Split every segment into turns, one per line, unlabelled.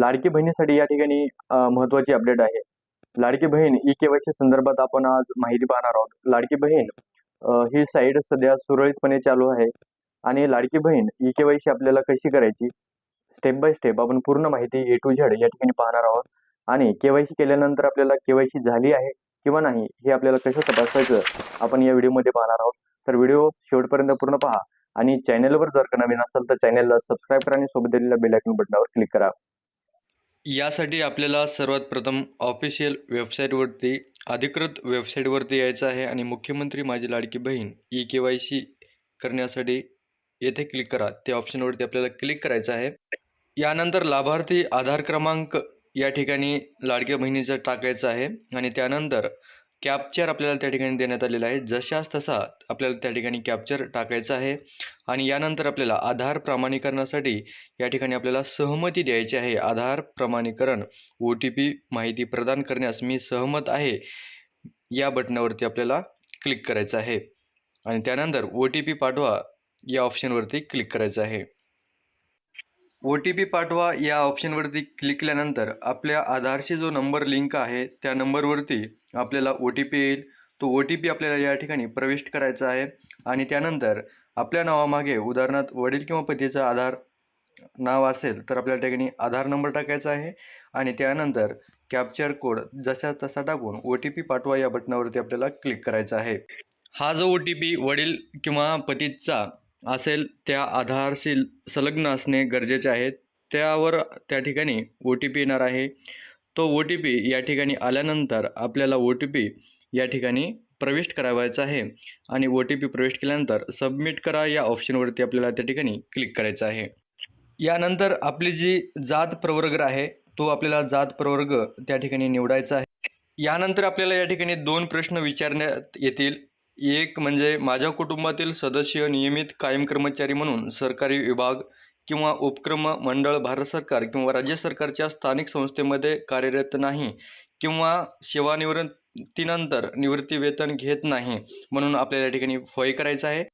लाडकी बहिणीसाठी या ठिकाणी महत्वाची महत्त्वाची अपडेट आहे. लाडकी बहीण ई केवायसी संदर्भात आपण आज माहिती पाहणार आहोत. लाडकी बहीण ही साईड सध्या सुरळीतपणे चालू आहे आणि लाडकी बहीण ई केवायसी आपल्याला कशी करायची स्टेप बाय स्टेप आपण पूर्ण माहिती ए टू झेड या ठिकाणी पाहणार आहोत. आणि केवायसी केल्यानंतर आपल्याला केवायसी झाली आहे किंवा नाही हे आपल्याला कसं तपासायचं आपण या व्हिडिओमध्ये पाहणार आहोत. तर व्हिडिओ शेवटपर्यंत पूर्ण पहा आणि चॅनलवर जर का नवीन असेल तर चॅनलला सबस्क्राईब करा आणि सोबत दिलेल्या बेलायकन बटनावर क्लिक करा.
यासाठी आपल्याला सर्वात प्रथम ऑफिशियल वेबसाईटवरती अधिकृत वेबसाईटवरती यायचं आहे आणि मुख्यमंत्री माझी लाडकी बहीण ई के वाय सी करण्यासाठी येथे क्लिक करा. त्या ऑप्शनवरती आपल्याला क्लिक करायचं आहे. यानंतर लाभार्थी आधार क्रमांक या ठिकाणी लाडक्या बहिणीचा टाकायचा आहे आणि त्यानंतर कॅप्चर आपल्याला त्या ठिकाणी देण्यात आलेला आहे. जशास तसा आपल्याला त्या ठिकाणी कॅप्चर टाकायचा आहे. आणि यानंतर आपल्याला आधार प्रमाणीकरणासाठी या ठिकाणी आपल्याला सहमती द्यायची आहे. आधार प्रमाणीकरण ओ टी पी माहिती प्रदान करण्यास मी सहमत आहे. या बटनावरती आपल्याला क्लिक करायचं आहे. आणि त्यानंतर ओ टी पी पाठवा या ऑप्शनवरती क्लिक करायचं आहे. ओ टी पी पाठवा या ऑप्शनवरती क्लिक केल्यानंतर आपल्या आधारशी जो नंबर लिंक आहे त्या नंबरवरती आपल्याला ओ टी पी येईल. तो ओ टी पी आपल्याला या ठिकाणी प्रविष्ट करायचा आहे. आणि त्यानंतर आपल्या नावामागे उदाहरणार्थ वडील किंवा पतीचा आधार नाव असेल तर आपल्या ठिकाणी आधार नंबर टाकायचा आहे. आणि त्यानंतर कॅप्चर कोड जसा तसा टाकून ओ टी पी पाठवा या बटनावरती आपल्याला क्लिक करायचा आहे. हा जो ओ टी पी वडील किंवा पतीचा असेल त्या आधारशी संलग्न असणे गरजेचे आहे. त्यावर त्या ठिकाणी ओ टी पी येणार आहे. तो ओ टी पी या ठिकाणी आल्यानंतर आपल्याला ओ टी पी या ठिकाणी प्रविष्ट करावायचा आहे आणि ओ टी पी प्रविष्ट केल्यानंतर सबमिट करा या ऑप्शनवरती आपल्याला त्या ठिकाणी क्लिक करायचं आहे. यानंतर आपली जी जात प्रवर्ग आहे तो आपल्याला जात प्रवर्ग त्या ठिकाणी निवडायचा आहे. यानंतर आपल्याला या ठिकाणी दोन प्रश्न विचारण्यात येतील. एक म्हणजे माझ्या कुटुंबातील सदस्य नियमित कायम कर्मचारी म्हणून सरकारी विभाग किंवा उपक्रम मंडळ भारत सरकार किंवा राज्य सरकारच्या स्थानिक संस्थेमध्ये कार्यरत नाही किंवा सेवानिवृत्तीनंतर निवृत्ती वेतन घेत नाही म्हणून आपल्याला या ठिकाणी होय करायचं आहे.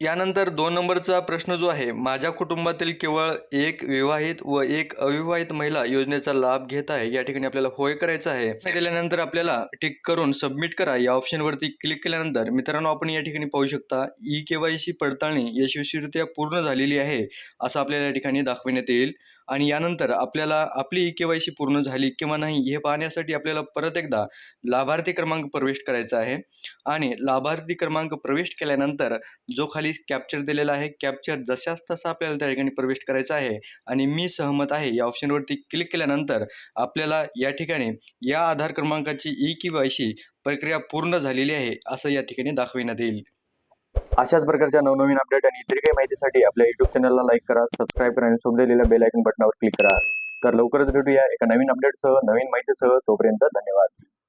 यानंतर दोन नंबरचा प्रश्न जो आहे माझ्या कुटुंबातील केवळ एक विवाहित व एक अविवाहित महिला योजनेचा लाभ घेत आहे. या ठिकाणी आपल्याला होय करायचं आहे. केल्यानंतर आपल्याला टिक करून सबमिट करा. या ऑप्शनवरती क्लिक केल्यानंतर मित्रांनो आपण या ठिकाणी पाहू शकता ई केवायसी सी पडताळणी यशस्वीरित्या पूर्ण झालेली आहे असं आपल्याला या ठिकाणी दाखविण्यात येईल. आणि यानंतर आपल्याला आपली ई के वाय सी पूर्ण झाली किंवा नाही हे पाहण्यासाठी आपल्याला परत एकदा लाभार्थी क्रमांक प्रविष्ट करायचा आहे. आणि लाभार्थी क्रमांक प्रविष्ट केल्यानंतर जो खाली कॅप्चर दिलेला आहे कॅप्चर जशाच तसा आपल्याला त्या ठिकाणी प्रविष्ट करायचा आहे. आणि मी सहमत आहे या ऑप्शनवरती क्लिक केल्यानंतर आपल्याला या ठिकाणी या आधार क्रमांकाची ई के वाय सी प्रक्रिया पूर्ण झालेली आहे असं या ठिकाणी दाखविण्यात येईल.
अशाच प्रकारच्या नवनवीन अपडेट आणि इतर काही माहितीसाठी आपल्या युट्यूब चॅनलला लाईक करा सबस्क्राईब करा आणि सोबत दिलेल्या बेल आयकॉन बटनावर क्लिक करा. तर लवकरच भेटूया एका नवीन अपडेटसह नवीन माहितीसह. तोपर्यंत धन्यवाद.